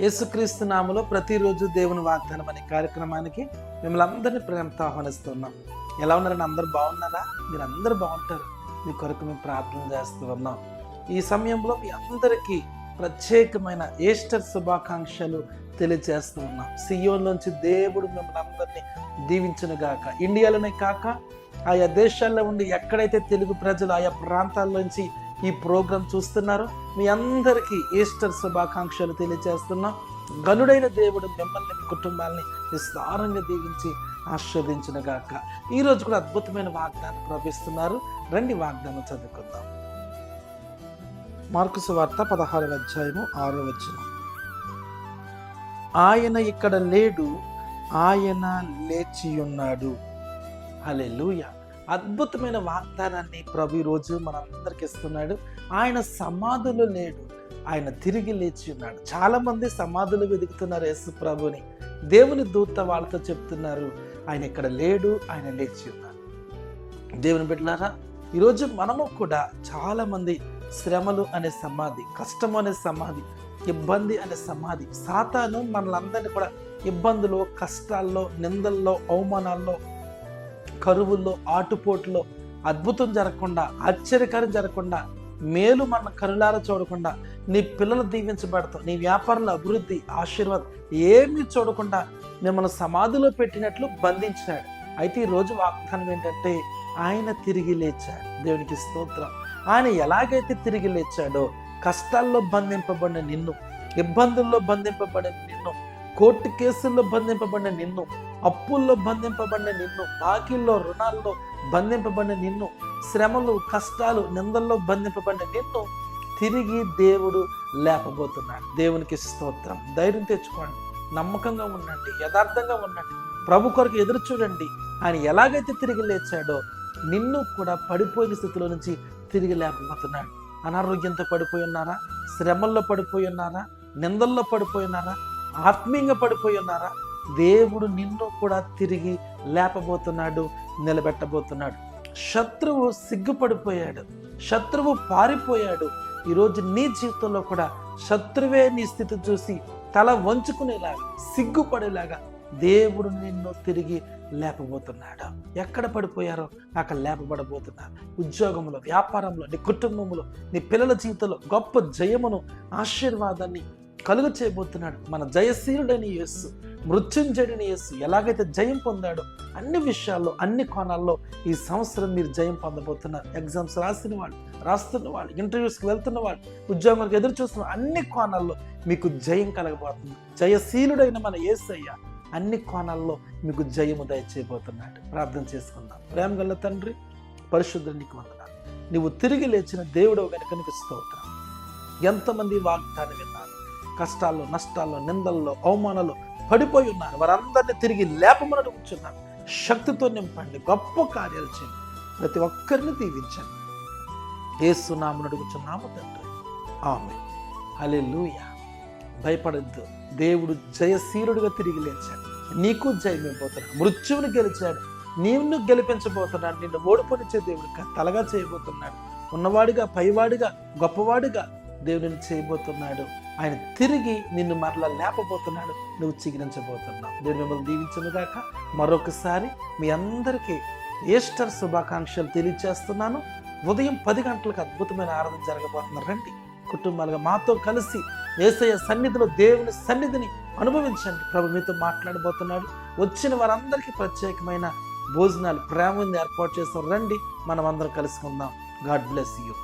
యేసుక్రీస్తు నామలో ప్రతిరోజు దేవుని వాగ్దానం అనే కార్యక్రమానికి మిమ్మల్ని అందరినీ ప్రేమతో ఆహ్వానిస్తున్నాం. ఎలా ఉన్నారని అందరూ బాగున్నారా? మీరు అందరూ బాగుంటారు. మీ కొరకు మేము ప్రార్థన చేస్తూ ఉన్నాం. ఈ సమయంలో మీ అందరికీ ప్రత్యేకమైన ఈస్టర్ శుభాకాంక్షలు తెలియజేస్తూ ఉన్నాం. సియోన్లోంచి దేవుడు మిమ్మల్ని అందరినీ దీవించిన గాక ఇండియాలోనే కాక ఆయా దేశాల్లో ఉండి ఎక్కడైతే తెలుగు ప్రజలు ఆయా ప్రాంతాల్లోంచి ఈ ప్రోగ్రాం చూస్తున్నారు. మీ అందరికీ ఈస్టర్ శుభాకాంక్షలు తెలియజేస్తున్నాం గనుడైన దేవుడు మిమ్మల్ని మీ కుటుంబాల్ని విస్తారంగా దీవించి ఆస్వాదించిన గాక. ఈ రోజు కూడా అద్భుతమైన వాగ్దానం ప్రవేశిస్తున్నారు రండి వాగ్దానం చదువుకుందాం. మార్కుసు వార్త పదహారు అధ్యాయము ఆరో వచ్చిన ఆయన ఇక్కడ లేడు ఆయన లేచి ఉన్నాడు అలెలుయా అద్భుతమైన వాగ్దానాన్ని ప్రభు ఈరోజు మనందరికి ఇస్తున్నాడు. ఆయన సమాధులు లేడు. ఆయన తిరిగి లేచి ఉన్నాడు. చాలా మంది సమాధులు వెతుకుతున్నారు యేసు ప్రభుని. దేవుని దూత వాళ్ళతో చెప్తున్నారు ఆయన ఇక్కడ లేడు ఆయన లేచి ఉన్నాడు. దేవుని బిడ్డలారా ఈరోజు మనము కూడా చాలా మంది శ్రమలు అనే సమాధి కష్టం అనే సమాధి ఇబ్బంది అనే సమాధి సాతాను మనలందరినీ కూడా ఇబ్బందులు కష్టాల్లో నిందల్లో అవమానాల్లో కరువుల్లో ఆటుపోటులో అద్భుతం జరగకుండా ఆశ్చర్యకారం జరగకుండా మేలు మన కరులారా చూడకుండా నీ పిల్లలు దీవించబడతాం నీ వ్యాపారంలో అభివృద్ధి ఆశీర్వాదం ఏమీ చూడకుండా మిమ్మల్ని సమాధిలో పెట్టినట్లు బంధించినాడు. అయితే ఈ రోజు వాగ్దానం ఏంటంటే ఆయన తిరిగి లేచాడు. దేవునికి స్తోత్రం. ఆయన ఎలాగైతే తిరిగి లేచాడో కష్టాల్లో బంధింపబడిన నిన్ను ఇబ్బందుల్లో బంధింపబడిన నిన్ను కోర్టు కేసుల్లో బంధింపబడిన నిన్ను అప్పుల్లో బంధింపబడిన నిన్ను బాకీల్లో రుణాల్లో బంధింపబడిన నిన్ను శ్రమలు కష్టాలు నిందల్లో బంధింపబడిన నిన్ను తిరిగి దేవుడు లేపబోతున్నాడు. దేవునికి స్తోత్రం. ధైర్యం తెచ్చుకోండి. నమ్మకంగా ఉండండి. యథార్థంగా ఉండండి. ప్రభు కొరకు ఎదురు చూడండి. ఆయన ఎలాగైతే తిరిగి లేచాడో నిన్ను కూడా పడిపోయిన స్థితిలో నుంచి తిరిగి లేకపోతున్నాడు అనారోగ్యంతో పడిపోయి ఉన్నారా? శ్రమల్లో పడిపోయి ఉన్నారా? నిందల్లో పడిపోయి ఉన్నారా? ఆత్మీయంగా పడిపోయి ఉన్నారా? దేవుడు నిన్ను కూడా తిరిగి లేపబోతున్నాడు నిలబెట్టబోతున్నాడు. శత్రువు సిగ్గుపడిపోయాడు శత్రువు పారిపోయాడు. ఈరోజు నీ జీవితంలో కూడా శత్రువే నీ స్థితి చూసి తల వంచుకునేలాగా సిగ్గుపడేలాగా దేవుడు నిన్ను తిరిగి లేపబోతున్నాడు. ఎక్కడ పడిపోయారో అక్కడ లేపబడబోతున్నారు. ఉద్యోగంలో వ్యాపారంలో నీ కుటుంబంలో నీ పిల్లల జీవితంలో గొప్ప జయమును ఆశీర్వాదాన్ని కలుగ చేయబోతున్నాడు మన జయశీలుడైన యేసు. మృత్యుంజయుడిని యేసు ఎలాగైతే జయం పొందాడో అన్ని విషయాల్లో అన్ని కోణాల్లో ఈ సంవత్సరం మీరు జయం పొందబోతున్నారు. ఎగ్జామ్స్ రాసిన వాళ్ళు రాస్తున్న వాళ్ళు ఇంటర్వ్యూస్కి వెళ్తున్న వాళ్ళు ఉద్యోగాలకు ఎదురు చూస్తున్న అన్ని కోణాల్లో మీకు జయం కలగబోతుంది జయశీలుడైన మన ఏసయ్య అన్ని కోణాల్లో మీకు జయము దయచేయబోతున్నాడు. ప్రార్థన చేసుకుందాం. ప్రేమ గల తండ్రి పరిశుద్ధునికి వందనాలు. నువ్వు తిరిగి లేచిన దేవుడు కనుక నీకు స్తోత్రం. ఎంతమంది వాగ్దానం విన్నారు? కష్టాల్లో నష్టాల్లో నిందల్లో అవమానాలు పడిపోయి ఉన్నారు. వారందరినీ తిరిగి లేపమని కూర్చున్నారు. శక్తితో నింపండి గొప్ప కార్యాలు చేయండి. ప్రతి ఒక్కరిని దీవించండి. ఏసునామని అడుగుచున్నాము తండ్రి. ఆమె లూయ భయపడద్దు. దేవుడు జయశీలుడిగా తిరిగి లేచాడు. నీకు జయమైపోతున్నాడు. మృత్యువుని గెలిచాడు. నీవును గెలిపించబోతున్నాడు. నిన్ను ఓడిపోనిచ్చే దేవుడు తలగా చేయబోతున్నాడు. ఉన్నవాడిగా పైవాడిగా గొప్పవాడిగా దేవుడిని చేయబోతున్నాడు. ఆయన తిరిగి నిన్ను మరలా లేపబోతున్నాడు నువ్వు చిగిరించబోతున్నావు. దేవుడు మిమ్మల్ని దీవించనుగాక. మరొకసారి మీ అందరికీ ఈస్టర్ శుభాకాంక్షలు తెలియజేస్తున్నాను. ఉదయం పది గంటలకు అద్భుతమైన ఆరాధన జరగబోతున్నారు రండి. కుటుంబాలుగా మాతో కలిసి ఏసయ్య సన్నిధిలో దేవుని సన్నిధిని అనుభవించండి. ప్రభు మీతో మాట్లాడబోతున్నాడు. వచ్చిన వారందరికీ ప్రత్యేకమైన భోజనాలు ప్రేమని ఏర్పాటు చేస్తాం. రండి మనం అందరం కలుసుకుందాం. God bless you.